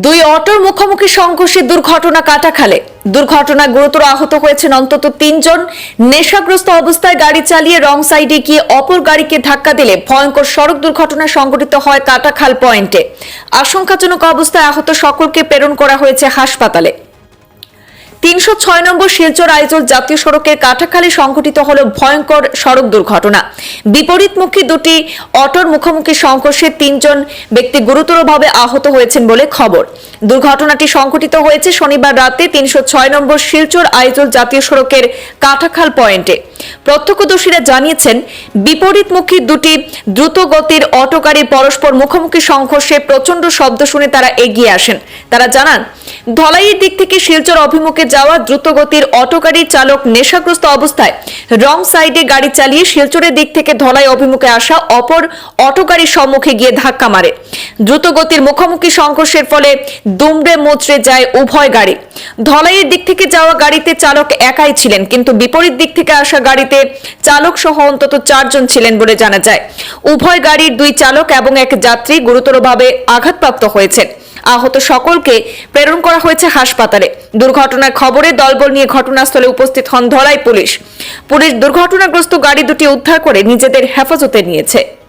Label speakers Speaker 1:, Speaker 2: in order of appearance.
Speaker 1: দুই অটোর মুখোমুখি সংঘর্ষে দুর্ঘটনা কাটাখালে। দুর্ঘটনায় গুরুতর আহত হয়েছেন অন্তত তিনজন। নেশাগ্রস্ত অবস্থায় গাড়ি চালিয়ে রং সাইডে গিয়ে অপর গাড়িকে ধাক্কা দিলে ভয়ঙ্কর সড়ক দুর্ঘটনা সংঘটিত হয় কাটাখাল পয়েন্টে। আশঙ্কাজনক অবস্থায় আহত সকলকে প্রেরণ করা হয়েছে হাসপাতালে। তিনশো ছয় নম্বর শিলচর আইজল জাতীয় সড়কের কাটাখালী সংঘটিত হল ভয়ঙ্কর সড়ক দুর্ঘটনা। বিপরীতমুখী দুটি অটোর মুখোমুখি সংঘর্ষে তিনজন ব্যক্তি গুরুতরভাবে আহত হয়েছেন বলে খবর। দুর্ঘটনাটি সংঘটিত হয়েছে শনিবার রাতে তিনশো ছয় নম্বর শিলচর আইজল জাতীয় সড়কের কাটাখাল পয়েন্টে। প্রত্যক্ষদর্শীরা জানিয়েছেন, বিপরীতমুখী দুটি দ্রুত গতির অটো গাড়ি পরস্পর মুখোমুখি সংঘর্ষে প্রচণ্ড শব্দ শুনে তারা এগিয়ে আসেন। তারা জানান ধলাইয়ের দিক থেকে শিলচর অভিমুখে যাওয়া দ্রুতগতির অটো গাড়ির চালক নেশাগ্রস্ত অবস্থায় রং সাইডে গাড়ি চালিয়ে শিলচরের দিক থেকে ধলাই অভিমুখে আসা অপর অটো গাড়ির সম্মুখে গিয়ে ধাক্কা মারে। দ্রুতগতির মুখোমুখি সংঘর্ষের ফলে দুমড়ে মোচড়ে যায় উভয় গাড়ি। ধলাইয়ের দিক থেকে যাওয়া গাড়িতে চালক একাই ছিলেন, কিন্তু বিপরীত দিক থেকে আসা গাড়িতে চালক সহ অন্তত চারজন ছিলেন বলে জানা যায়। উভয় গাড়ির দুই চালক এবং এক যাত্রী গুরুতরভাবে আঘাতপ্রাপ্ত হয়েছেন। আহত সকলকে প্রেরণ করা হয়েছে হাসপাতালে। দুর্ঘটনার খবরে দলবল নিয়ে ঘটনাস্থলে উপস্থিত হন ধলাই পুলিশ। পুলিশ দুর্ঘটনাগ্রস্ত গাড়ি দুটি উদ্ধার করে নিজেদের হেফাজতে নিয়েছে।